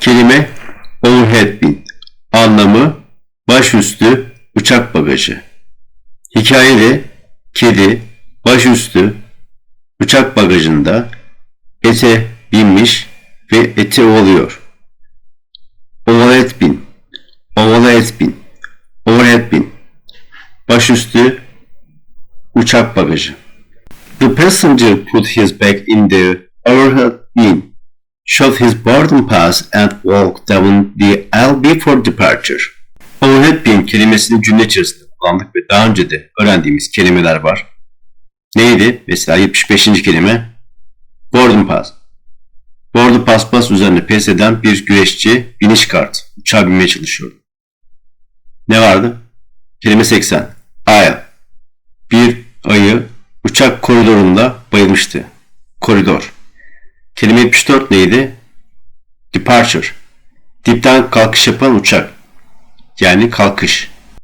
Kelime overhead bin. Anlamı başüstü uçak bagajı. Hikayede kedi başüstü uçak bagajında ete binmiş ve eti ovalıyor. Overhead bin. Overhead bin. Overhead bin. Başüstü uçak bagajı. The passenger put his bag in the overhead bin, showed his boarding pass and walked down the aisle before departure. Overhead bin kelimesini cümle içerisinde kullandık ve daha önce de öğrendiğimiz kelimeler var. Neydi? Mesela 75. kelime boarding pass. Boarding pass pass üzerine pes eden bir güreşçi biniş kart. Uçağa binmeye çalışıyordu. Ne vardı? Kelime 80. Aisle. Bir ayı uçak koridorunda bayılmıştı. Koridor. Kelime 74 neydi? Departure. Dipten kalkış yapan uçak. Yani kalkış.